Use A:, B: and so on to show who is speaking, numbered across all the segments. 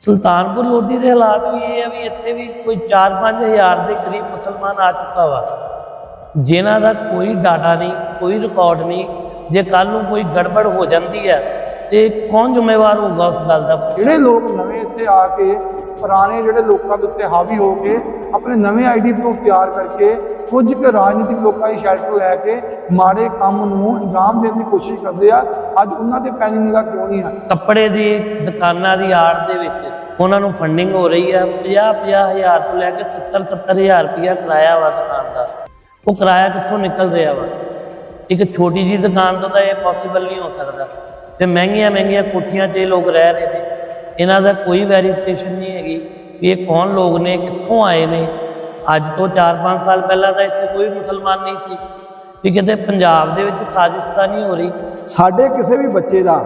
A: ਸੁਲਤਾਨਪੁਰ ਲੋਧੀ ਦੇ ਹਾਲਾਤ ਵੀ ਇਹ ਆ ਵੀ ਇੱਥੇ ਵੀ ਕੋਈ 4-5000 ਦੇ ਕਰੀਬ ਮੁਸਲਮਾਨ ਆ ਚੁੱਕਾ ਵਾ। ਜਿਨ੍ਹਾਂ ਦਾ ਕੋਈ ਡਾਟਾ ਨਹੀਂ ਕੋਈ ਰਿਕਾਰਡ ਨਹੀਂ। ਜੇ ਕੱਲ ਨੂੰ ਕੋਈ ਗੜਬੜ ਹੋ ਜਾਂਦੀ ਹੈ ਤੇ ਕੌਣ ਜ਼ਿੰਮੇਵਾਰ ਹੋਊਗਾ ਉਸ ਗੱਲ ਦਾ
B: ਜਿਹੜੇ ਲੋਕ ਨਵੇਂ ਇੱਥੇ ਆ ਕੇ ਪੁਰਾਣੇ ਜਿਹੜੇ ਲੋਕਾਂ ਦੇ ਉੱਤੇ ਹਾਵੀ ਹੋ ਕੇ ਆਪਣੇ ਨਵੇਂ ਆਈਡੀ ਪ੍ਰੂਫ ਤਿਆਰ ਕਰਕੇ ਕੁਝ ਕੁ ਰਾਜਨੀਤਿਕ ਲੋਕਾਂ ਦੀ ਸ਼ੈਲਟਰ ਲੈ ਕੇ ਮਾੜੇ ਕੰਮ ਨੂੰ ਅੰਜਾਮ ਦੇਣ ਦੀ ਕੋਸ਼ਿਸ਼ ਕਰਦੇ ਆ ਅੱਜ ਉਹਨਾਂ ਤੇ ਪੈਣੀ ਨਿਗਾਹ ਕਿਉਂ ਨਹੀਂ ਆ?
A: ਕੱਪੜੇ ਦੀ ਦੁਕਾਨਾਂ ਦੀ ਆੜ ਦੇ ਵਿੱਚ ਉਹਨਾਂ ਨੂੰ ਫੰਡਿੰਗ ਹੋ ਰਹੀ ਹੈ 50 ਹਜ਼ਾਰ ਤੋਂ ਲੈ ਕੇ 70 ਹਜ਼ਾਰ ਰੁਪਇਆ ਕਿਰਾਇਆ ਵਾ ਦੁਕਾਨ ਦਾ। ਉਹ ਕਿਰਾਇਆ ਕਿੱਥੋਂ ਨਿਕਲ ਰਿਹਾ ਵਾ? ਇੱਕ ਛੋਟੀ ਜੀ ਦੁਕਾਨ ਤੋਂ ਤਾਂ ਇਹ ਪੋਸੀਬਲ ਨਹੀਂ ਹੋ ਸਕਦਾ। ਤੇ ਮਹਿੰਗੀਆਂ ਮਹਿੰਗੀਆਂ ਕੋਠੀਆਂ 'ਚ ਇਹ ਲੋਕ ਰਹਿ ਰਹੇ ਨੇ। ਇਹਨਾਂ ਦਾ ਕੋਈ ਵੈਰੀਫਿਕੇਸ਼ਨ ਨਹੀਂ ਹੈਗੀ ਵੀ ਇਹ ਕੌਣ ਲੋਕ ਨੇ, ਕਿੱਥੋਂ ਆਏ ਨੇ। ਅੱਜ ਤੋਂ 4-5 ਸਾਲ ਪਹਿਲਾਂ ਤਾਂ ਇੱਥੇ ਕੋਈ ਮੁਸਲਮਾਨ ਨਹੀਂ ਸੀ। ਵੀ ਕਿਤੇ ਪੰਜਾਬ ਦੇ ਵਿੱਚ ਸਾਜ਼ਿਸ਼ ਤਾਂ ਨਹੀਂ ਹੋ ਰਹੀ।
C: ਸਾਡੇ ਕਿਸੇ ਵੀ ਬੱਚੇ ਦਾ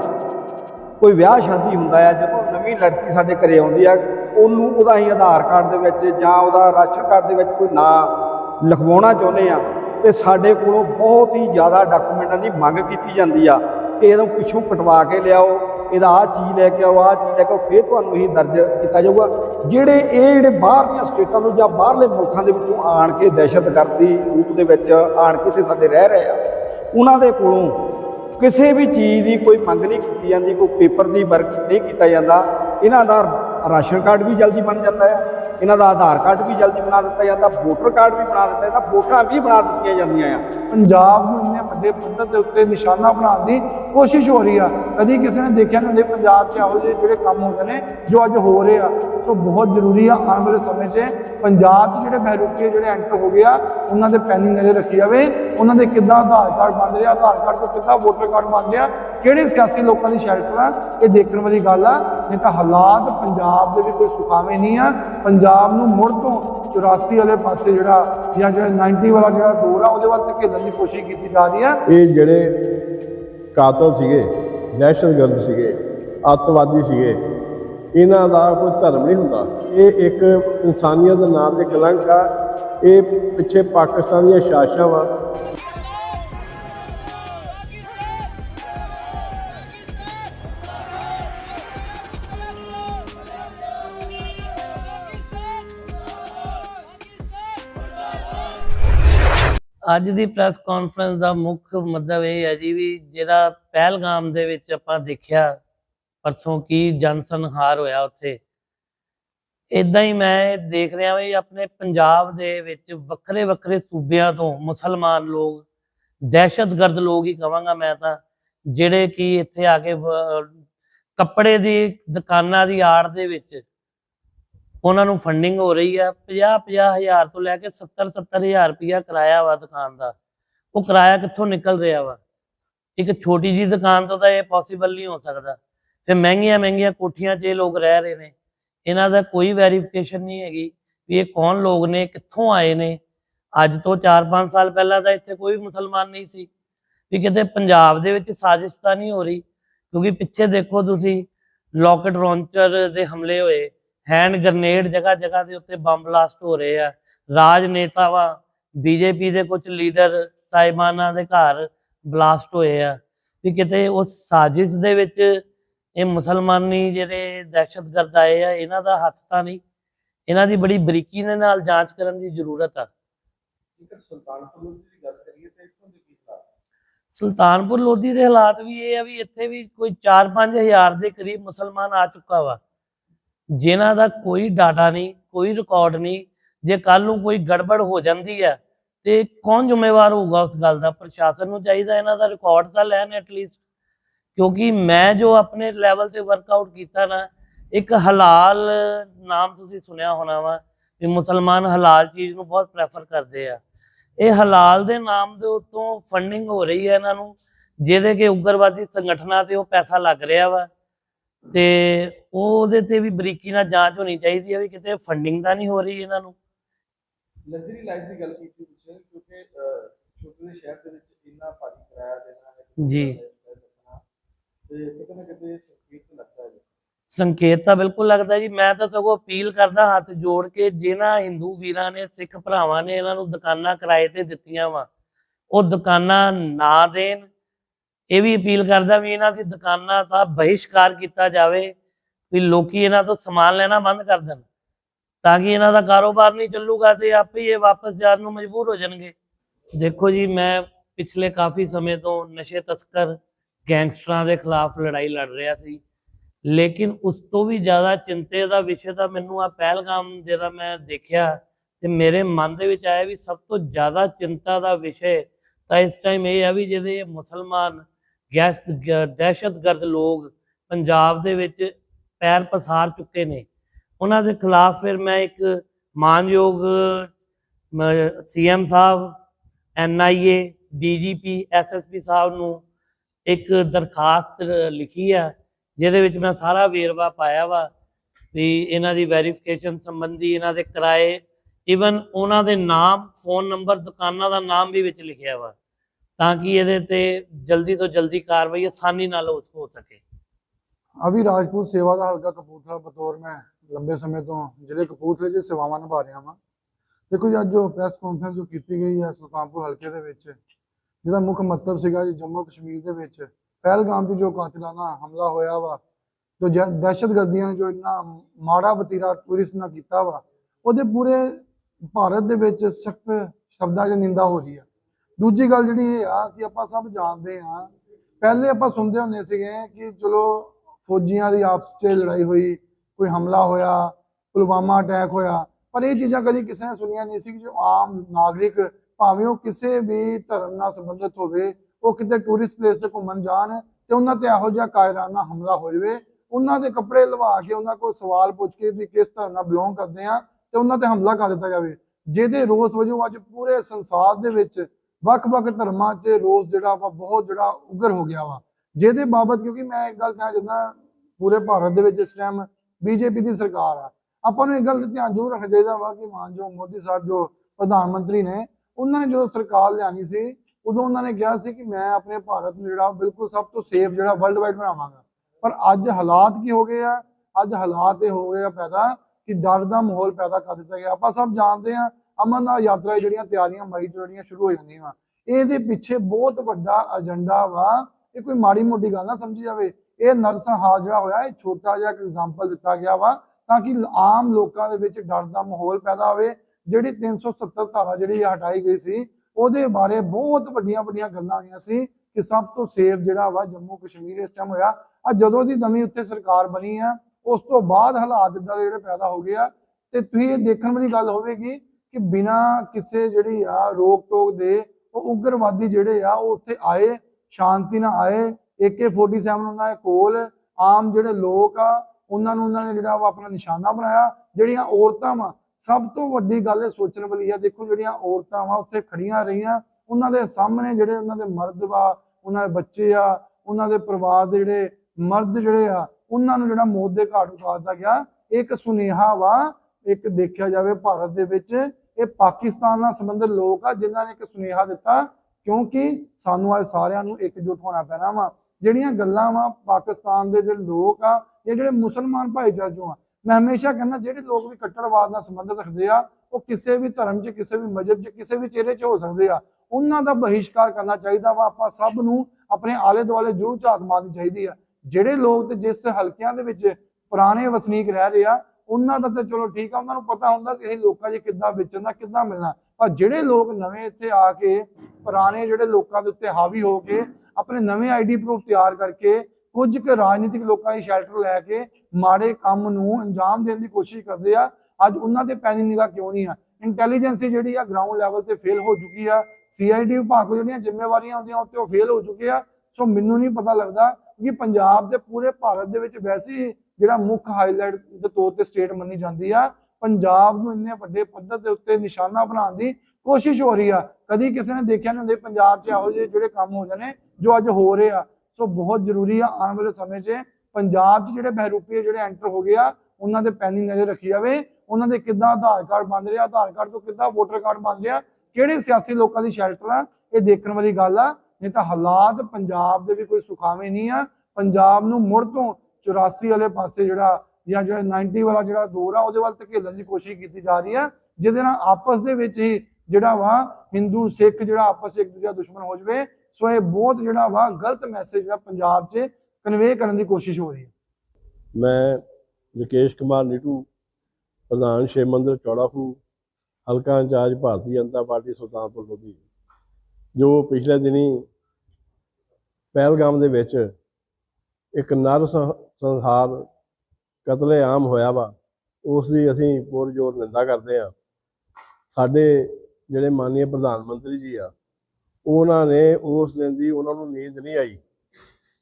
C: ਕੋਈ ਵਿਆਹ ਸ਼ਾਦੀ ਹੁੰਦਾ ਹੈ ਜਦੋਂ ਨਵੀਂ ਲੜਕੀ ਸਾਡੇ ਘਰੇ ਆਉਂਦੀ ਆ, ਉਹਨੂੰ ਉਹਦਾ ਅਸੀਂ ਆਧਾਰ ਕਾਰਡ ਦੇ ਵਿੱਚ ਜਾਂ ਉਹਦਾ ਰਾਸ਼ਨ ਕਾਰਡ ਦੇ ਵਿੱਚ ਕੋਈ ਨਾਂ ਲਿਖਵਾਉਣਾ ਚਾਹੁੰਦੇ ਆ ਤੇ ਸਾਡੇ ਕੋਲੋਂ ਬਹੁਤ ਹੀ ਜ਼ਿਆਦਾ ਡਾਕੂਮੈਂਟਾਂ ਦੀ ਮੰਗ ਕੀਤੀ ਜਾਂਦੀ ਆ ਕਿ ਇਹਨੂੰ ਪਿੱਛੋਂ ਕਟਵਾ ਕੇ ਲਿਆਓ, ਇਹਦਾ ਆਹ ਚੀਜ਼ ਲੈ ਕੇ ਆਓ, ਆਹ ਚੀਜ਼ ਲੈ ਕੇ ਆਓ, ਫਿਰ ਤੁਹਾਨੂੰ ਹੀ ਦਰਜ ਕੀਤਾ ਜਾਊਗਾ। ਜਿਹੜੇ ਇਹ ਜਿਹੜੇ ਬਾਹਰਲੀਆਂ ਸਟੇਟਾਂ ਨੂੰ ਜਾਂ ਬਾਹਰਲੇ ਮੁਲਕਾਂ ਦੇ ਵਿੱਚੋਂ ਆਣ ਕੇ ਦਹਿਸ਼ਤਗਰਦੀ ਰੂਪ ਦੇ ਵਿੱਚ ਆਣ ਕੇ ਇੱਥੇ ਸਾਡੇ ਰਹਿ ਰਹੇ ਆ, ਉਹਨਾਂ ਦੇ ਕੋਲੋਂ ਕਿਸੇ ਵੀ ਚੀਜ਼ ਦੀ ਕੋਈ ਮੰਗ ਨਹੀਂ ਕੀਤੀ ਜਾਂਦੀ, ਕੋਈ ਪੇਪਰ ਦੀ ਵਰਕ ਨਹੀਂ ਕੀਤਾ ਜਾਂਦਾ, ਇਹਨਾਂ ਦਾ ਰਾਸ਼ਨ ਕਾਰਡ ਵੀ ਜਲਦੀ ਬਣ ਜਾਂਦਾ ਹੈ, ਇਹਨਾਂ ਦਾ ਆਧਾਰ ਕਾਰਡ ਵੀ ਜਲਦੀ ਬਣਾ ਦਿੱਤਾ ਜਾਂਦਾ, ਵੋਟਰ ਕਾਰਡ ਵੀ ਬਣਾ ਦਿੱਤਾ ਜਾਂਦਾ, ਵੋਟਾਂ ਵੀ ਬਣਾ ਦਿੱਤੀਆਂ ਜਾਂਦੀਆਂ ਆ।
B: ਪੰਜਾਬ ਨੂੰ ਇੰਨੇ ਵੱਡੇ ਪੱਧਰ ਦੇ ਉੱਤੇ ਨਿਸ਼ਾਨਾ ਬਣਾਉਣ ਦੀ ਕੋਸ਼ਿਸ਼ ਹੋ ਰਹੀ ਆ। ਕਦੀ ਕਿਸੇ ਨੇ ਦੇਖਿਆ ਨਹੀਂ ਹੁੰਦੇ ਪੰਜਾਬ 'ਚ ਇਹੋ ਜਿਹੇ ਜਿਹੜੇ ਕੰਮ ਹੁੰਦੇ ਨੇ ਜੋ ਅੱਜ ਹੋ ਰਹੇ ਆ। ਸੋ ਬਹੁਤ ਜ਼ਰੂਰੀ ਆ ਆਉਣ ਵਾਲੇ ਸਮੇਂ 'ਚ ਪੰਜਾਬ 'ਚ ਜਿਹੜੇ ਬਹਿਰੂਪੀਏ ਜਿਹੜੇ ਐਂਟਰ ਹੋ ਗਏ ਆ, ਉਹਨਾਂ ਦੇ ਪੈਨਿੰਗ ਨਜ਼ਰ ਰੱਖੀ ਜਾਵੇ। ਉਹਨਾਂ ਦੇ ਕਿੱਦਾਂ ਆਧਾਰ ਕਾਰਡ ਬਣ ਰਿਹਾ ਆਧਾਰ ਕਾਰਡ ਤੋਂ ਕਿੱਦਾਂ ਵੋਟਰ ਕਾਰਡ ਬਣ ਰਿਹਾ ਕਿਹੜੇ ਸਿਆਸੀ ਲੋਕਾਂ ਦੀ ਸ਼ੈਲਟਰ ਆ, ਇਹ ਦੇਖਣ ਵਾਲੀ ਗੱਲ ਆ। ਨਹੀਂ ਤਾਂ ਹਾਲਾਤ ਪੰਜਾਬ ਦੇ ਵੀ ਕੋਈ ਸੁਖਾਵੇਂ ਨਹੀਂ ਆ। ਪੰਜਾਬ ਨੂੰ ਮੁੜ ਤੋਂ 84 ਵਾਲੇ ਪਾਸੇ ਜਿਹੜਾ, ਜਾਂ ਜਿਹੜਾ 90 ਵਾਲਾ ਜਿਹੜਾ ਦੌਰ ਆ, ਉਹਦੇ ਵੱਲ ਧਕੇਲਣ ਦੀ ਕੋਸ਼ਿਸ਼ ਕੀਤੀ ਜਾ ਰਹੀ ਆ।
D: ਇਹ ਜਿਹੜੇ ਕਾਤਲ ਸੀਗੇ ਦਹਿਸ਼ਤਗਰਦ ਸੀਗੇ, ਅੱਤਵਾਦੀ ਸੀਗੇ, ਇਹਨਾਂ ਦਾ ਕੋਈ ਧਰਮ ਨਹੀਂ ਹੁੰਦਾ। ਇਹ ਇੱਕ ਇਨਸਾਨੀਅਤ ਦੇ ਨਾਂ ਤੇ ਕਲੰਕ ਆ। ਇਹ ਪਿੱਛੇ ਪਾਕਿਸਤਾਨ ਦੀਆਂ ਸ਼ਾਸ਼ਾਂ ਵਾ।
A: ਅੱਜ ਦੀ ਪ੍ਰੈਸ ਕਾਨਫਰੰਸ ਦਾ ਮੁੱਖ ਮਤਲਬ ਇਹ ਹੈ ਜੀ ਵੀ ਜਿਹੜਾ ਪਹਿਲਗਾਮ ਦੇ ਵਿੱਚ ਆਪਾਂ ਦੇਖਿਆ ਪਰਸੋਂ ਕੀ ਜਨਸੰਹਾਰ ਹੋਇਆ ਉੱਥੇ। ਇਦਾਂ ਹੀ ਮੈਂ ਦੇਖ ਰਿਹਾ ਵੀ ਆਪਣੇ ਪੰਜਾਬ ਦੇ ਵਿੱਚ ਵੱਖਰੇ ਵੱਖਰੇ ਸੂਬਿਆਂ ਤੋਂ ਮੁਸਲਮਾਨ ਲੋਕ, ਦਹਿਸ਼ਤਗਰਦ ਲੋਕ ਹੀ ਕਵਾਂਗਾ ਮੈਂ ਤਾਂ, ਜਿਹੜੇ ਕਿ ਇੱਥੇ ਆ ਕੇ ਕੱਪੜੇ ਦੀ, ਦੁਕਾਨਾਂ ਦੀ ਆੜ ਦੇ ਵਿੱਚ ਉਹਨਾਂ ਨੂੰ ਫੰਡਿੰਗ ਹੋ ਰਹੀ ਆ 50 50 ਹਜ਼ਾਰ ਤੋਂ ਲੈ ਕੇ 70 70 ਹਜ਼ਾਰ ਰੁਪਇਆ ਕਿਰਾਇਆ ਵਾ ਦੁਕਾਨ ਦਾ। ਉਹ ਕਿਰਾਇਆ ਕਿੱਥੋਂ ਨਿਕਲ ਰਿਹਾ ਵਾ? ਇੱਕ ਛੋਟੀ ਜੀ ਦੁਕਾਨ ਤੋਂ ਤਾਂ ਇਹ ਪੋਸੀਬਲ ਨਹੀਂ ਹੋ ਸਕਦਾ। ਫਿਰ ਮਹਿੰਗੀਆਂ ਮਹਿੰਗੀਆਂ ਕੋਠੀਆਂ 'ਚ ਇਹ ਲੋਕ ਰਹਿ ਰਹੇ ਨੇ। ਇਹਨਾਂ ਦਾ ਕੋਈ ਵੈਰੀਫਿਕੇਸ਼ਨ ਨਹੀਂ ਹੈਗੀ ਵੀ ਇਹ ਕੌਣ ਲੋਕ ਨੇ, ਕਿੱਥੋਂ ਆਏ ਨੇ। ਅੱਜ ਤੋਂ 4-5 ਸਾਲ ਪਹਿਲਾਂ ਤਾਂ ਇੱਥੇ ਕੋਈ ਮੁਸਲਮਾਨ ਨਹੀਂ ਸੀ। ਵੀ ਕਿਤੇ ਪੰਜਾਬ ਦੇ ਵਿੱਚ ਸਾਜ਼ਿਸ਼ ਤਾਂ ਨਹੀਂ ਹੋ ਰਹੀ, ਕਿਉਂਕਿ ਪਿੱਛੇ ਦੇਖੋ ਤੁਸੀਂ ਲੋਕਟ ਰੌਂਚਰ ਦੇ ਹਮਲੇ ਹੋਏ। ਹੈਂਡ ਗ੍ਰਨੇਡ ਜਗ੍ਹਾ ਜਗ੍ਹਾ ਦੇ ਉੱਤੇ ਬੰਬ ਬਲਾਸਟ ਹੋ ਰਹੇ ਆ। ਰਾਜਨੇਤਾਵਾਂ ਬੀਜੇਪੀ ਦੇ ਕੁਝ ਲੀਡਰ ਸਾਹਿਬਾਨਾਂ ਦੇ ਘਰ ਬਲਾਸਟ ਹੋਏ ਆ। ਵੀ ਕਿਤੇ ਉਸ ਸਾਜ਼ਿਸ਼ ਦੇ ਵਿੱਚ ਇਹ ਮੁਸਲਮਾਨੀ ਜਿਹੜੇ ਦਹਿਸ਼ਤਗਰਦ ਆਏ ਆ ਇਹਨਾਂ ਦਾ ਹੱਥ ਤਾਂ ਨਹੀਂ। ਇਹਨਾਂ ਦੀ ਬੜੀ ਬਰੀਕੀ ਦੇ ਨਾਲ ਜਾਂਚ ਕਰਨ ਦੀ ਜ਼ਰੂਰਤ ਆ।
B: ਸੁਲਤਾਨਪੁਰ ਦੀ ਗੱਲ ਕਰੀਏ ਤਾਂ ਇੱਥੋਂ ਦੇ ਕੀ ਹਾਲਾਤ?
A: ਸੁਲਤਾਨਪੁਰ ਲੋਧੀ ਦੇ ਹਾਲਾਤ ਵੀ ਇਹ ਆ ਵੀ ਇੱਥੇ ਵੀ ਕੋਈ 4-5 ਹਜ਼ਾਰ ਦੇ ਕਰੀਬ ਮੁਸਲਮਾਨ ਆ ਚੁੱਕਾ ਵਾ। ਜਿਨ੍ਹਾਂ ਦਾ ਕੋਈ ਡਾਟਾ ਨਹੀਂ, ਕੋਈ ਰਿਕਾਰਡ ਨਹੀਂ, ਜੇ ਕੱਲ ਨੂੰ ਕੋਈ ਗੜਬੜ ਹੋ ਜਾਂਦੀ ਹੈ, ਤੇ ਕੌਣ ਜ਼ਿੰਮੇਵਾਰ ਹੋਊਗਾ ਉਸ ਗੱਲ ਦਾ? ਪ੍ਰਸ਼ਾਸਨ ਨੂੰ ਚਾਹੀਦਾ ਇਹਨਾਂ ਦਾ ਰਿਕਾਰਡ ਤਾਂ ਲੈਣ ਐਟਲੀਸਟ ਕਿਉਂਕਿ ਮੈਂ ਜੋ ਆਪਣੇ ਲੈਵਲ ਤੇ ਵਰਕਆਊਟ ਕੀਤਾ ਨਾ, ਇੱਕ ਹਲਾਲ ਨਾਮ ਤੁਸੀਂ ਸੁਣਿਆ ਹੋਣਾ ਵਾ ਵੀ ਮੁਸਲਮਾਨ ਹਲਾਲ ਚੀਜ਼ ਨੂੰ ਬਹੁਤ ਪ੍ਰੈਫਰ ਕਰਦੇ ਆ। ਇਹ ਹਲਾਲ ਦੇ ਨਾਮ ਦੇ ਉੱਤੋਂ ਫੰਡਿੰਗ ਹੋ ਰਹੀ ਹੈ ਇਹਨਾਂ ਨੂੰ, ਜਿਹਦੇ ਕਿ ਉਗਰਵਾਦੀ ਸੰਗਠਨਾਂ ਤੇ ਉਹ ਪੈਸਾ ਲੱਗ ਰਿਹਾ ਵਾ। ਤੇ ਉਹ ਉਹਦੇ ਤੇ ਵੀ ਬਰੀਕੀ ਨਾਲ ਜਾਂਚ ਹੋਣੀ ਚਾਹੀਦੀ ਹੈ ਵੀ ਕਿਤੇ ਫੰਡਿੰਗ ਤਾਂ ਨਹੀਂ ਹੋ ਰਹੀ ਇਹਨਾਂ ਨੂੰ।
B: ਲਗਜ਼ਰੀ ਲਾਈਫ ਦੀ ਗੱਲ ਕੀਤੀ ਤੁਸੀਂ ਕਿਉਂਕਿ ਛੋਟੇ ਜਿਹੇ ਸ਼ਹਿਰ ਦੇ ਵਿੱਚ ਇੰਨਾ ਭਾਰੀ ਕਿਰਾਇਆ ਦੇਣਾ ਹੈ
A: ਜੀ।
B: ਤੇ ਕਿਤੇ ਨਾ ਕਿਤੇ ਸੰਕੇਤ ਲੱਗਦਾ ਹੈ।
A: ਸੰਕੇਤ ਤਾਂ ਬਿਲਕੁਲ ਲੱਗਦਾ ਜੀ। ਮੈਂ ਤਾਂ ਸਗੋਂ ਅਪੀਲ ਕਰਦਾ ਹੱਥ ਜੋੜ ਕੇ ਜਿਨ੍ਹਾਂ ਹਿੰਦੂ ਵੀਰਾਂ ਨੇ ਸਿੱਖ ਭਰਾਵਾਂ ਨੇ ਇਹਨਾਂ ਨੂੰ ਦੁਕਾਨਾਂ ਕਿਰਾਏ ਤੇ ਦਿੱਤੀਆਂ ਵਾ ਉਹ ਦੁਕਾਨਾਂ ਨਾ ਦੇਣ ਇਹ ਵੀ ਅਪੀਲ ਕਰਦਾ ਵੀ ਇਹਨਾਂ ਦੀ ਦੁਕਾਨਾਂ ਦਾ ਬਹਿਸ਼ਕਾਰ ਕੀਤਾ ਜਾਵੇ, ਵੀ ਲੋਕੀ ਇਹਨਾਂ ਤੋਂ ਸਮਾਨ ਲੈਣਾ ਬੰਦ ਕਰ ਦੇਣ, ਤਾਂ ਕਿ ਇਹਨਾਂ ਦਾ ਕਾਰੋਬਾਰ ਨਹੀਂ ਚੱਲੂਗਾ ਤੇ ਆਪੇ ਹੀ ਇਹ ਵਾਪਸ ਜਾਣ ਨੂੰ ਮਜਬੂਰ ਹੋ ਜਾਣਗੇ। ਦੇਖੋ ਜੀ, ਮੈਂ ਪਿਛਲੇ ਕਾਫੀ ਸਮੇਂ ਤੋਂ ਨਸ਼ੇ ਤਸਕਰ ਗੈਂਗਸਟਰਾਂ ਦੇ ਖਿਲਾਫ ਲੜਾਈ ਲੜ ਰਿਹਾ ਸੀ, ਲੇਕਿਨ ਉਸ ਤੋਂ ਵੀ ਜ਼ਿਆਦਾ ਚਿੰਤੇ ਦਾ ਵਿਸ਼ੇ ਤਾਂ ਮੈਨੂੰ ਆ ਪਹਿਲਗਾਮ ਜਿਹੜਾ ਮੈਂ ਦੇਖਿਆ ਤੇ ਮੇਰੇ ਮਨ ਦੇ ਵਿੱਚ ਆਇਆ ਵੀ ਸਭ ਤੋਂ ਜ਼ਿਆਦਾ ਚਿੰਤਾ ਦਾ ਵਿਸ਼ੇ ਤਾਂ ਇਸ ਟਾਈਮ ਇਹ ਆ ਵੀ ਜਿਹਦੇ ਮੁਸਲਮਾਨ ਗੈਸ, ਗ- ਦਹਿਸ਼ਤਗਰਦ ਲੋਕ ਪੰਜਾਬ ਦੇ ਵਿੱਚ ਪੈਰ ਪਸਾਰ ਚੁੱਕੇ ਨੇ। ਉਹਨਾਂ ਦੇ ਖਿਲਾਫ ਫਿਰ ਮੈਂ ਇੱਕ ਮਾਨਯੋਗ ਸੀਐਮ ਸਾਹਿਬ ਐਨਆਈਏ ਡੀਜੀਪੀ ਐਸਐਸਪੀ ਸਾਹਿਬ ਨੂੰ ਇੱਕ ਦਰਖਾਸਤ ਲਿਖੀ ਆ, ਜਿਹਦੇ ਵਿੱਚ ਮੈਂ ਸਾਰਾ ਵੇਰਵਾ ਪਾਇਆ ਵਾ ਵੀ ਇਹਨਾਂ ਦੀ ਵੈਰੀਫਿਕੇਸ਼ਨ ਸੰਬੰਧੀ ਇਹਨਾਂ ਦੇ ਕਿਰਾਏ ਇਵਨ ਉਹਨਾਂ ਦੇ ਨਾਮ, ਫੋਨ ਨੰਬਰ, ਦੁਕਾਨਾਂ ਦਾ ਨਾਮ ਵੀ ਵਿੱਚ ਲਿਖਿਆ ਵਾ। ਤਾਂ ਕਿ ਇਹਦੇ ਤੇ ਜਲਦੀ ਤੋਂ ਜਲਦੀ ਕਾਰਵਾਈ ਆਸਾਨੀ ਨਾਲ ਹੋ ਹੋ ਸਕੇ।
B: ਅਭੀ ਰਾਜਪੂਤ ਸੇਵਾ ਦਾ ਹਲਕਾ ਕਪੂਰਥਲਾ ਬਤੌਰ ਮੈਂ ਲੰਬੇ ਸਮੇਂ ਤੋਂ ਜ਼ਿਲ੍ਹੇ ਕਪੂਰਥਲੇ 'ਚ ਸੇਵਾਵਾਂ ਨਿਭਾ ਰਿਹਾ ਹਾਂ ਦੇਖੋ ਜੀ, ਅੱਜ ਜੋ ਪ੍ਰੈਸ ਕਾਨਫਰੰਸ ਜੋ ਕੀਤੀ ਗਈ ਹੈ ਸੁਲਤਾਨਪੁਰ ਹਲਕੇ ਦੇ ਵਿੱਚ, ਜਿਹਦਾ ਮੁੱਖ ਮਤਲਬ ਸੀਗਾ ਜੀ ਜੰਮੂ ਕਸ਼ਮੀਰ ਦੇ ਵਿੱਚ। ਪਹਿਲਗਾਮ 'ਚ ਜੋ ਕਾਤਿਲਾਨਾ ਹਮਲਾ ਹੋਇਆ ਵਾ, ਜੋ ਦਹਿਸ਼ਤਗਰਦੀਆਂ ਨੇ ਜੋ ਇੰਨਾ ਮਾੜਾ ਵਤੀਰਾ ਟੂਰਿਸਟ ਨਾਲ ਕੀਤਾ ਵਾ, ਉਹਦੇ ਪੂਰੇ ਭਾਰਤ ਦੇ ਵਿੱਚ ਸਖਤ ਸ਼ਬਦਾਂ 'ਚ ਨਿੰਦਾ ਹੋ ਰਹੀ ਹੈ ਦੂਜੀ ਗੱਲ ਜਿਹੜੀ ਇਹ ਆ ਕਿ ਆਪਾਂ ਸਭ ਜਾਣਦੇ ਆ ਪਹਿਲੇ ਆਪਾਂ ਸੁਣਦੇ ਹੁੰਦੇ ਸੀਗੇ ਕਿ ਚਲੋ ਫੌਜੀਆਂ ਦੀ ਆਪਸ 'ਚ ਲੜਾਈ ਹੋਈ, ਕੋਈ ਹਮਲਾ ਹੋਇਆ, ਪੁਲਵਾਮਾ ਅਟੈਕ ਹੋਇਆ, ਪਰ ਇਹ ਚੀਜ਼ਾਂ ਕਦੀ ਕਿਸੇ ਨੇ ਸੁਣੀਆਂ ਨਹੀਂ ਸੀ ਕਿ ਜੋ ਆਮ ਨਾਗਰਿਕ ਭਾਵੇਂ ਉਹ ਕਿਸੇ ਵੀ ਧਰਮ ਨਾਲ ਸੰਬੰਧਿਤ ਹੋਵੇ, ਉਹ ਕਿਤੇ ਟੂਰਿਸਟ ਪਲੇਸ ਤੇ ਘੁੰਮਣ ਜਾਣ ਤੇ ਉਹਨਾਂ ਤੇ ਇਹੋ ਜਿਹਾ ਕਾਇਰਾਨਾ ਹਮਲਾ ਹੋ ਜਾਵੇ, ਉਹਨਾਂ ਦੇ ਕੱਪੜੇ ਲਵਾ ਕੇ ਉਹਨਾਂ ਕੋਲ ਸਵਾਲ ਪੁੱਛ ਕੇ ਵੀ ਕਿਸ ਧਰਮ ਨਾਲ ਬਿਲੋਂਗ ਕਰਦੇ ਆ ਤੇ ਉਹਨਾਂ ਤੇ ਹਮਲਾ ਕਰ ਦਿੱਤਾ ਜਾਵੇ। ਜਿਹਦੇ ਰੋਸ ਵਜੋਂ ਅੱਜ ਪੂਰੇ ਸੰਸਾਰ ਦੇ ਵਿੱਚ ਵੱਖ-ਵੱਖ ਧਰਮਾਂ 'ਚ ਰੋਸ ਜਿਹੜਾ ਵਾ ਬਹੁਤ ਜਿਹੜਾ ਉਗਰ ਹੋ ਗਿਆ ਵਾ। ਜਿਹਦੇ ਬਾਬਤ ਕਿਉਂਕਿ ਮੈਂ ਇੱਕ ਗੱਲ ਕਹਿਣਾ ਚਾਹੁੰਦਾ, ਪੂਰੇ ਭਾਰਤ ਦੇ ਵਿੱਚ ਇਸ ਟਾਈਮ ਬੀਜੇਪੀ ਦੀ ਸਰਕਾਰ ਆ। ਆਪਾਂ ਨੂੰ ਇਹ ਗੱਲ ਤੇ ਧਿਆਨ ਜ਼ਰੂਰ ਰੱਖਣਾ ਚਾਹੀਦਾ ਵਾ ਕਿ ਮਾਨਯੋਗ ਮੋਦੀ ਸਾਹਿਬ ਜੋ ਪ੍ਰਧਾਨ ਮੰਤਰੀ ਨੇ, ਉਹਨਾਂ ਨੇ ਜਦੋਂ ਸਰਕਾਰ ਲਿਆਣੀ ਸੀ, ਉਦੋਂ ਉਹਨਾਂ ਨੇ ਕਿਹਾ ਸੀ ਕਿ ਮੈਂ ਆਪਣੇ ਭਾਰਤ ਨੂੰ ਜਿਹੜਾ ਬਿਲਕੁਲ ਸਭ ਤੋਂ ਸੇਫ ਜਿਹੜਾ ਵਰਲਡ ਵਾਈਡ ਬਣਾਵਾਂਗਾ। ਪਰ ਅੱਜ ਹਾਲਾਤ ਕੀ ਹੋ ਗਏ ਆ? ਅੱਜ ਹਾਲਾਤ ਇਹ ਹੋ ਗਏ ਆ ਪੈਦਾ ਕਿ ਡਰ ਦਾ ਮਾਹੌਲ ਪੈਦਾ ਕਰ ਦਿੱਤਾ ਗਿਆ। ਆਪਾਂ ਸਭ ਜਾਣਦੇ ਆ ਅਮਰਨਾਥ ਯਾਤਰਾ ਜਿਹੜੀਆਂ ਤਿਆਰੀਆਂ ਮਈ ਤੋਂ ਜਿਹੜੀਆਂ ਸ਼ੁਰੂ ਹੋ ਜਾਂਦੀਆਂ। ਇਹਦੇ ਪਿੱਛੇ ਬਹੁਤ ਵੱਡਾ ਏਜੰਡਾ ਵਾ। ਇਹ ਕੋਈ ਮਾੜੀ ਮੋਟੀ ਗੱਲ ਨਾ ਸਮਝੀ ਜਾਵੇ। ਇਹ ਨਰਸੰਹਾਰ ਜਿਹੜਾ ਹੋਇਆ, ਇਹ ਛੋਟਾ ਜਿਹਾ ਇੱਕ ਐਗਜ਼ਾਮਪਲ ਦਿੱਤਾ ਗਿਆ ਵਾ ਤਾਂ ਕਿ ਆਮ ਲੋਕਾਂ ਦੇ ਵਿੱਚ ਡਰ ਦਾ ਮਾਹੌਲ ਪੈਦਾ ਹੋਵੇ। ਜਿਹੜੀ 370 ਧਾਰਾ ਜਿਹੜੀ ਹਟਾਈ ਗਈ ਸੀ, ਉਹਦੇ ਬਾਰੇ ਬਹੁਤ ਵੱਡੀਆਂ ਵੱਡੀਆਂ ਗੱਲਾਂ ਆਈਆਂ ਸੀ ਕਿ ਸਭ ਤੋਂ ਸੇਫ ਜਿਹੜਾ ਵਾ ਜੰਮੂ ਕਸ਼ਮੀਰ ਇਸ ਟਾਈਮ ਹੋਇਆ। ਆ ਜਦੋਂ ਦੀ ਨਵੀਂ ਉੱਥੇ ਸਰਕਾਰ ਬਣੀ ਆ, ਉਸ ਤੋਂ ਬਾਅਦ ਹਾਲਾਤ ਇਦਾਂ ਦੇ ਜਿਹੜੇ ਪੈਦਾ ਹੋ ਗਏ ਆ। ਤੇ ਤੁਸੀਂ ਇਹ ਦੇਖਣ ਵਾਲੀ ਗੱਲ ਹੋਵੇਗੀ ਕਿ ਬਿਨਾਂ ਕਿਸੇ ਜਿਹੜੀ ਆ ਰੋਕ ਟੋਕ ਦੇ ਉਹ ਉਗਰਵਾਦੀ ਜਿਹੜੇ ਆ ਉਹ ਉੱਥੇ ਆਏ, ਸ਼ਾਂਤੀ ਨਾਲ ਆਏ AK47 ਉਹਨਾਂ ਦੇ ਕੋਲ, ਆਮ ਜਿਹੜੇ ਲੋਕ ਆ, ਉਹਨਾਂ ਨੂੰ ਉਹਨਾਂ ਨੇ ਜਿਹੜਾ ਵਾ ਆਪਣਾ ਨਿਸ਼ਾਨਾ ਬਣਾਇਆ, ਜਿਹੜੀਆਂ ਔਰਤਾਂ ਵਾ, ਸਭ ਤੋਂ ਵੱਡੀ ਗੱਲ ਇਹ ਸੋਚਣ ਵਾਲੀ ਆ, ਦੇਖੋ ਜਿਹੜੀਆਂ ਔਰਤਾਂ ਵਾ ਉੱਥੇ ਖੜੀਆਂ ਰਹੀਆਂ, ਉਹਨਾਂ ਦੇ ਸਾਹਮਣੇ ਜਿਹੜੇ ਉਹਨਾਂ ਦੇ ਮਰਦ ਵਾ, ਉਹਨਾਂ ਦੇ ਬੱਚੇ ਆ, ਉਹਨਾਂ ਦੇ ਪਰਿਵਾਰ ਦੇ ਜਿਹੜੇ ਮਰਦ ਜਿਹੜੇ ਆ, ਉਹਨਾਂ ਨੂੰ ਜਿਹੜਾ ਮੌਤ ਦੇ ਘਾਟ ਉਤਾਰ ਦਿੱਤਾ ਗਿਆ, ਇੱਕ ਸੁਨੇਹਾ ਵਾ, ਇੱਕ ਦੇਖਿਆ ਜਾਵੇ ਭਾਰਤ ਦੇ ਵਿੱਚ ਇਹ ਪਾਕਿਸਤਾਨ ਨਾਲ ਸੰਬੰਧਿਤ ਲੋਕ ਆ, ਜਿਨ੍ਹਾਂ ਨੇ ਇੱਕ ਸੁਨੇਹਾ ਦਿੱਤਾ, ਕਿਉਂਕਿ ਸਾਨੂੰ ਅੱਜ ਸਾਰਿਆਂ ਨੂੰ ਇਕਜੁੱਟ ਹੋਣਾ ਪੈਣਾ ਵਾ। ਜਿਹੜੀਆਂ ਗੱਲਾਂ ਵਾ ਪਾਕਿਸਤਾਨ ਦੇ ਜਿਹੜੇ ਲੋਕ ਆ ਇਹ ਜਿਹੜੇ ਮੁਸਲਮਾਨ ਭਾਈਚਾਰੇ ਚੋਂ ਆ, ਮੈਂ ਹਮੇਸ਼ਾ ਕਹਿੰਦਾ, ਜਿਹੜੇ ਲੋਕ ਵੀ ਕੱਟੜਵਾਦ ਨਾਲ ਸੰਬੰਧਿਤ ਰੱਖਦੇ ਆ, ਉਹ ਕਿਸੇ ਵੀ ਧਰਮ 'ਚ, ਕਿਸੇ ਵੀ ਮਜ਼ਹਬ 'ਚ, ਕਿਸੇ ਵੀ ਚਿਹਰੇ 'ਚ ਹੋ ਸਕਦੇ ਆ। ਉਹਨਾਂ ਦਾ ਬਹਿਸ਼ਕਾਰ ਕਰਨਾ ਚਾਹੀਦਾ ਵਾ। ਆਪਾਂ ਸਭ ਨੂੰ ਆਪਣੇ ਆਲੇ ਦੁਆਲੇ ਜ਼ਰੂਰ ਝਾਤ ਮਾਰਨੀ ਚਾਹੀਦੀ ਆ। ਜਿਹੜੇ ਲੋਕ ਤੇ ਜਿਸ ਹਲਕਿਆਂ ਦੇ ਵਿੱਚ ਪੁਰਾਣੇ ਵਸਨੀਕ ਰਹਿ ਰਹੇ ਆ ਉਹਨਾਂ ਦਾ ਤਾਂ ਚਲੋ ਠੀਕ ਆ, ਉਹਨਾਂ ਨੂੰ ਪਤਾ ਹੁੰਦਾ ਕਿ ਅਸੀਂ ਲੋਕਾਂ 'ਚ ਕਿੱਦਾਂ ਵੇਚਣਾ, ਕਿੱਦਾਂ ਮਿਲਣਾ। ਪਰ ਜਿਹੜੇ ਲੋਕ ਨਵੇਂ ਇੱਥੇ ਆ ਕੇ, ਪੁਰਾਣੇ ਜਿਹੜੇ ਲੋਕਾਂ ਦੇ ਉੱਤੇ ਹਾਵੀ ਹੋ ਕੇ, ਆਪਣੇ ਨਵੇਂ ਆਈਡੀ ਪ੍ਰੂਫ ਤਿਆਰ ਕਰਕੇ ਕੁਝ ਕੁ ਰਾਜਨੀਤਿਕ ਲੋਕਾਂ ਦੀ ਸ਼ੈਲਟਰ ਲੈ ਕੇ ਮਾੜੇ ਕੰਮ ਨੂੰ ਅੰਜਾਮ ਦੇਣ ਦੀ ਕੋਸ਼ਿਸ਼ ਕਰਦੇ ਆ, ਅੱਜ ਉਹਨਾਂ ਤੇ ਪੈਣੀ ਨਿਗਾਹ ਕਿਉਂ ਨਹੀਂ ਆ? ਇੰਟੈਲੀਜੈਂਸੀ ਜਿਹੜੀ ਆ ਗਰਾਊਂਡ ਲੈਵਲ ਤੇ ਫੇਲ ਹੋ ਚੁੱਕੀ ਆ। ਸੀਆਈਡੀ ਵਿਭਾਗ ਕੋਲ ਜਿਹੜੀਆਂ ਜ਼ਿੰਮੇਵਾਰੀਆਂ ਹੁੰਦੀਆਂ ਉੱਤੇ ਉਹ ਫੇਲ ਹੋ ਚੁੱਕੇ ਆ। ਸੋ ਮੈਨੂੰ ਨਹੀਂ ਪਤਾ ਲੱਗਦਾ ਕਿ ਪੰਜਾਬ ਦੇ ਪੂਰੇ ਭਾਰਤ ਦੇ ਵਿੱਚ ਵੈਸੇ ਜਿਹੜਾ ਮੁੱਖ ਹਾਈਲਾਈਟ ਦੇ ਤੌਰ ਤੇ ਸਟੇਟ ਮੰਨੀ ਜਾਂਦੀ ਆ, ਪੰਜਾਬ ਨੂੰ ਇੰਨੇ ਵੱਡੇ ਪੱਧਰ ਦੇ ਉੱਤੇ ਨਿਸ਼ਾਨਾ ਬਣਾਉਣ ਦੀ ਕੋਸ਼ਿਸ਼ ਹੋ ਰਹੀ ਆ। ਕਦੀ ਕਿਸੇ ਨੇ ਦੇਖਿਆ ਨਹੀਂ ਹੁੰਦੇ ਪੰਜਾਬ 'ਚ ਇਹੋ ਜਿਹੇ ਜਿਹੜੇ ਕੰਮ ਹੋ ਜਾਣੇ ਜੋ ਅੱਜ ਹੋ ਰਹੇ ਆ। ਸੋ ਬਹੁਤ ਜ਼ਰੂਰੀ ਆ ਆਉਣ ਵਾਲੇ ਸਮੇਂ 'ਚ ਪੰਜਾਬ 'ਚ ਜਿਹੜੇ ਬਹਿਰੂਪੀ ਜਿਹੜੇ ਐਂਟਰ ਹੋ ਗਏ ਆ, ਉਹਨਾਂ ਦੇ ਪੈਣੀ ਨਜ਼ਰ ਰੱਖੀ ਜਾਵੇ। ਉਹਨਾਂ ਦੇ ਕਿੱਦਾਂ ਆਧਾਰ ਕਾਰਡ ਬਣ ਰਿਹਾ, ਆਧਾਰ ਕਾਰਡ ਤੋਂ ਕਿੱਦਾਂ ਵੋਟਰ ਕਾਰਡ ਬਣ ਰਿਹਾ, ਕਿਹੜੇ ਸਿਆਸੀ ਲੋਕਾਂ ਦੀ ਸ਼ੈਲਟਰ ਆ, ਇਹ ਦੇਖਣ ਵਾਲੀ ਗੱਲ ਆ। ਨਹੀਂ ਤਾਂ ਹਾਲਾਤ ਪੰਜਾਬ ਦੇ ਵੀ ਕੋਈ ਸੁਖਾਵੇਂ ਨਹੀਂ ਆ। ਪੰਜਾਬ ਨੂੰ ਮੁੜ ਤੋਂ 84 ਵਾਲੇ ਪਾਸੇ ਜਿਹੜਾ, ਜਾਂ ਜਿਹੜਾ 90 ਵਾਲਾ ਜਿਹੜਾ ਦੌਰ ਆ, ਉਹਦੇ ਵੱਲ ਧਕੇਲਣ ਦੀ ਕੋਸ਼ਿਸ਼ ਕੀਤੀ ਜਾ ਰਹੀ ਹੈ ਜਿਹਦੇ ਨਾਲ ਆਪਸ ਦੇ ਵਿੱਚ ਹੀ ਜਿਹੜਾ ਵਾ ਹਿੰਦੂ ਸਿੱਖ ਜਿਹੜਾ ਆਪਸ ਇੱਕ ਦੂਜੇ ਦਾ ਦੁਸ਼ਮਣ ਹੋ ਜਵੇ, ਸੋ ਇਹ ਬਹੁਤ ਜਿਹੜਾ ਵਾ ਗਲਤ ਮੈਸੇਜ ਜਿਹੜਾ ਪੰਜਾਬ 'ਚ ਕਨਵੇ ਕਰਨ ਦੀ ਕੋਸ਼ਿਸ਼ ਹੋ ਰਹੀ ਹੈ।
D: ਮੈਂ ਰਕੇਸ਼ ਕੁਮਾਰ ਨੀਟੂ, ਪ੍ਰਧਾਨ ਸ਼ਿਵ ਮੰਦਿਰ ਚੌੜਾਫੂ ਹਲਕਾ ਇੰਚਾਰਜ ਭਾਰਤੀ ਜਨਤਾ ਪਾਰਟੀ ਸੁਲਤਾਨਪੁਰ ਲੋਧੀ, ਜੋ ਪਿਛਲੇ ਦਿਨੀ ਪਹਿਲਗਾਮ ਦੇ ਵਿੱਚ ਇੱਕ ਨਰ ਸੰ- ਸੰਸਾਰ ਕਤਲੇਆਮ ਹੋਇਆ ਵਾ ਉਸ ਦੀ ਅਸੀਂ ਪੁਰਜੋਰ ਨਿੰਦਾ ਕਰਦੇ ਹਾਂ। ਸਾਡੇ ਜਿਹੜੇ ਮਾਨਨੀय ਪ੍ਰਧਾਨ ਮੰਤਰੀ ਜੀ ਆ, ਉਹਨਾਂ ਨੇ ਉਸ ਦਿਨ ਦੀ ਉਹਨਾਂ ਨੂੰ ਨੀਂਦ ਨਹੀਂ ਆਈ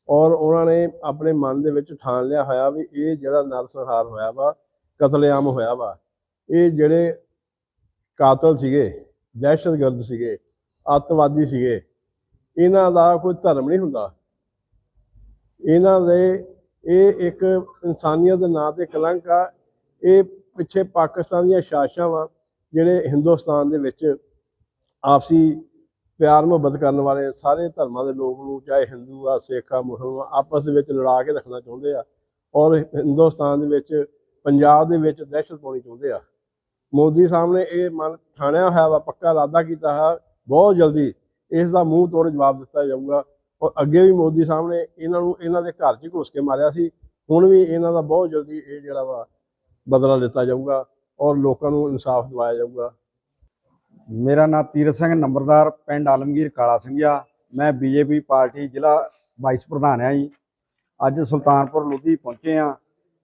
D: ਔਰ ਉਹਨਾਂ ਨੇ ਆਪਣੇ ਮਨ ਦੇ ਵਿੱਚ ਠਾਣ ਲਿਆ ਹੋਇਆ ਵੀ ਇਹ ਜਿਹੜਾ ਨਰਸੰਹਾਰ ਹੋਇਆ ਵਾ, ਕਤਲੇਆਮ ਹੋਇਆ ਵਾ, ਇਹ ਜਿਹੜੇ ਕਾਤਲ ਸੀਗੇ, ਦਹਿਸ਼ਤਗਰਦ ਸੀਗੇ, ਅੱਤਵਾਦੀ ਸੀਗੇ, ਇਹਨਾਂ ਦਾ ਕੋਈ ਧਰਮ ਨਹੀਂ ਹੁੰਦਾ। ਇਹਨਾਂ ਦੇ ਇਹ ਇੱਕ ਇਨਸਾਨੀਅਤ ਦੇ ਨਾਂ ਤੇ ਕਲੰਕ ਆ। ਇਹ ਪਿੱਛੇ ਪਾਕਿਸਤਾਨ ਦੀਆਂ ਸ਼ਾਸ਼ਾਂ ਵਾ, ਜਿਹੜੇ ਹਿੰਦੁਸਤਾਨ ਦੇ ਵਿੱਚ ਆਪਸੀ ਪਿਆਰ ਮੁਹੱਬਤ ਕਰਨ ਵਾਲੇ ਸਾਰੇ ਧਰਮਾਂ ਦੇ ਲੋਕ ਨੂੰ, ਚਾਹੇ ਹਿੰਦੂ ਆ, ਸਿੱਖ ਆ, ਮੁਸਲਮਾਨ ਆਪਸ ਦੇ ਵਿੱਚ ਲੜਾ ਕੇ ਰੱਖਣਾ ਚਾਹੁੰਦੇ ਆ ਔਰ ਹਿੰਦੁਸਤਾਨ ਦੇ ਵਿੱਚ ਪੰਜਾਬ ਦੇ ਵਿੱਚ ਦਹਿਸ਼ਤ ਪਾਉਣੀ ਚਾਹੁੰਦੇ ਆ। ਮੋਦੀ ਸਾਹਿਬ ਨੇ ਇਹ ਮਨ ਠਾਣਿਆ ਹੋਇਆ ਵਾ, ਪੱਕਾ ਇਰਾਦਾ ਕੀਤਾ ਹੈ ਬਹੁਤ ਜਲਦੀ ਇਸ ਦਾ ਮੂੰਹ ਤੋੜ ਜਵਾਬ ਦਿੱਤਾ ਜਾਊਗਾ। ਔਰ ਅੱਗੇ ਵੀ ਮੋਦੀ ਸਾਹਿਬ ਨੇ ਇਹਨਾਂ ਨੂੰ, ਇਹਨਾਂ ਦੇ ਘਰ 'ਚ ਘੁਸ ਕੇ ਮਾਰਿਆ ਸੀ। ਹੁਣ ਵੀ ਇਹਨਾਂ ਦਾ ਬਹੁਤ ਜਲਦੀ ਇਹ ਜਿਹੜਾ ਵਾ ਬਦਲਾ ਲਿੱਤਾ ਜਾਊਗਾ ਔਰ ਲੋਕਾਂ ਨੂੰ ਇਨਸਾਫ ਦਿਵਾਇਆ ਜਾਊਗਾ।
C: ਮੇਰਾ ਨਾਮ ਤੀਰਥ ਸਿੰਘ ਨੰਬਰਦਾਰ, ਪਿੰਡ ਆਲਮਗੀਰ ਕਾਲਾ ਸਿੰਘਿਆ। ਮੈਂ ਬੀਜੇਪੀ ਪਾਰਟੀ ਜ਼ਿਲ੍ਹਾ ਵਾਈਸ ਪ੍ਰਧਾਨ ਆ ਜੀ। ਅੱਜ ਸੁਲਤਾਨਪੁਰ ਲੋਧੀ ਪਹੁੰਚੇ ਆ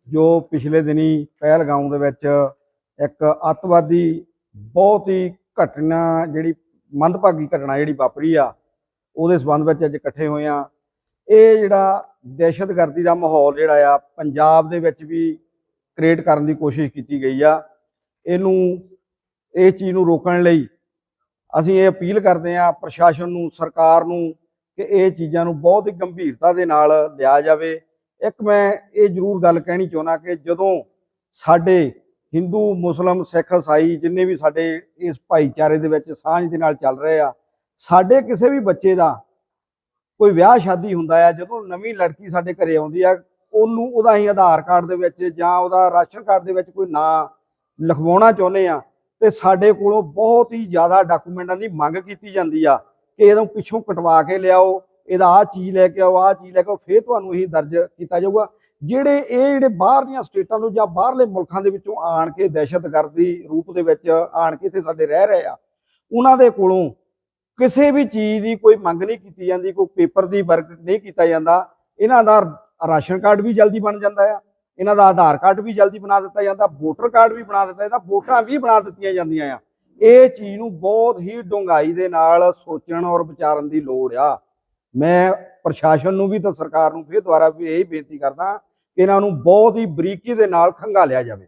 C: ਜੋ ਪਿਛਲੇ ਦਿਨੀ ਪਹਿਲਗਾਉਂ ਦੇ ਵਿੱਚ ਇੱਕ ਅੱਤਵਾਦੀ ਬਹੁਤ ਹੀ ਘਟਨਾ ਜਿਹੜੀ ਮੰਦਭਾਗੀ ਘਟਨਾ ਜਿਹੜੀ ਵਾਪਰੀ ਆ ਉਹਦੇ ਸਬੰਧ ਵਿੱਚ ਅੱਜ ਇਕੱਠੇ ਹੋਏ ਆ ਇਹ ਜਿਹੜਾ ਦਹਿਸ਼ਤਗਰਦੀ ਦਾ ਮਾਹੌਲ ਜਿਹੜਾ ਆ, ਪੰਜਾਬ ਦੇ ਵਿੱਚ ਵੀ ਕ੍ਰੀਏਟ ਕਰਨ ਦੀ ਕੋਸ਼ਿਸ਼ ਕੀਤੀ ਗਈ ਆ। ਇਹਨੂੰ, ਇਸ ਚੀਜ਼ ਨੂੰ ਰੋਕਣ ਲਈ ਅਸੀਂ ਇਹ ਅਪੀਲ ਕਰਦੇ ਹਾਂ ਪ੍ਰਸ਼ਾਸਨ ਨੂੰ, ਸਰਕਾਰ ਨੂੰ ਕਿ ਇਹ ਚੀਜ਼ਾਂ ਨੂੰ ਬਹੁਤ ਹੀ ਗੰਭੀਰਤਾ ਦੇ ਨਾਲ ਲਿਆ ਜਾਵੇ। ਇੱਕ ਮੈਂ ਇਹ ਜ਼ਰੂਰ ਗੱਲ ਕਹਿਣੀ ਚਾਹੁੰਦਾ ਕਿ ਜਦੋਂ ਸਾਡੇ ਹਿੰਦੂ, ਮੁਸਲਮ, ਸਿੱਖ, ਇਸਾਈ ਜਿੰਨੇ ਵੀ ਸਾਡੇ ਇਸ ਭਾਈਚਾਰੇ ਦੇ ਵਿੱਚ ਸਾਂਝ ਦੇ ਨਾਲ ਚੱਲ ਰਹੇ ਆ ਸਾਡੇ ਕਿਸੇ ਵੀ ਬੱਚੇ ਦਾ ਕੋਈ ਵਿਆਹ ਸ਼ਾਦੀ ਹੁੰਦਾ ਆ, ਜਦੋਂ ਨਵੀਂ ਲੜਕੀ ਸਾਡੇ ਘਰੇ ਆਉਂਦੀ ਆ, ਉਹਨੂੰ ਉਹਦਾ ਅਸੀਂ ਆਧਾਰ ਕਾਰਡ ਦੇ ਵਿੱਚ ਜਾਂ ਉਹਦਾ ਰਾਸ਼ਨ ਕਾਰਡ ਦੇ ਵਿੱਚ ਕੋਈ ਨਾਂ ਲਿਖਵਾਉਣਾ ਚਾਹੁੰਦੇ ਆ ਤੇ ਸਾਡੇ ਕੋਲੋਂ ਬਹੁਤ ਹੀ ਜ਼ਿਆਦਾ ਡਾਕੂਮੈਂਟਾਂ ਦੀ ਮੰਗ ਕੀਤੀ ਜਾਂਦੀ ਆ ਕਿ ਇਹਨੂੰ ਪਿੱਛੋਂ ਕਟਵਾ ਕੇ ਲਿਆਓ, ਇਹਦਾ ਆਹ ਚੀਜ਼ ਲੈ ਕੇ ਆਓ, ਆਹ ਚੀਜ਼ ਲੈ ਕੇ ਆਓ, ਫਿਰ ਤੁਹਾਨੂੰ ਇਹ ਦਰਜ ਕੀਤਾ ਜਾਊਗਾ। ਜਿਹੜੇ ਇਹ ਜਿਹੜੇ ਬਾਹਰਲੀਆਂ ਸਟੇਟਾਂ ਤੋਂ ਜਾਂ ਬਾਹਰਲੇ ਮੁਲਕਾਂ ਦੇ ਵਿੱਚੋਂ ਆਣ ਕੇ ਦਹਿਸ਼ਤਗਰਦੀ ਰੂਪ ਦੇ ਵਿੱਚ ਆਣ ਕੇ ਇੱਥੇ ਸਾਡੇ ਰਹਿ ਰਹੇ ਆ, ਉਹਨਾਂ ਦੇ ਕੋਲੋਂ ਕਿਸੇ ਵੀ ਚੀਜ਼ ਦੀ ਕੋਈ ਮੰਗ ਨਹੀਂ ਕੀਤੀ ਜਾਂਦੀ, ਕੋਈ ਪੇਪਰ ਦੀ ਵਰਕ ਨਹੀਂ ਕੀਤਾ ਜਾਂਦਾ, ਇਹਨਾਂ ਦਾ ਰਾਸ਼ਨ ਕਾਰਡ ਵੀ ਜਲਦੀ ਬਣ ਜਾਂਦਾ ਆ, ਇਹਨਾਂ ਦਾ ਆਧਾਰ ਕਾਰਡ ਵੀ ਜਲਦੀ ਬਣਾ ਦਿੱਤਾ ਜਾਂਦਾ, ਵੋਟਰ ਕਾਰਡ ਵੀ ਬਣਾ ਦਿੱਤਾ ਜਾਂਦਾ, ਵੋਟਾਂ ਵੀ ਬਣਾ ਦਿੱਤੀਆਂ ਜਾਂਦੀਆਂ ਆ। ਇਹ ਚੀਜ਼ ਨੂੰ ਬਹੁਤ ਹੀ ਡੂੰਘਾਈ ਦੇ ਨਾਲ ਸੋਚਣ ਔਰ ਵਿਚਾਰਨ ਦੀ ਲੋੜ ਆ। ਮੈਂ ਪ੍ਰਸ਼ਾਸਨ ਨੂੰ ਵੀ ਤਾਂ ਸਰਕਾਰ ਨੂੰ ਫਿਰ ਦੁਬਾਰਾ ਵੀ ਇਹ ਬੇਨਤੀ ਕਰਦਾ ਕਿ ਇਹਨਾਂ ਨੂੰ ਬਹੁਤ ਹੀ ਬਰੀਕੀ ਦੇ ਨਾਲ ਖੰਗਾਲਿਆ ਜਾਵੇ।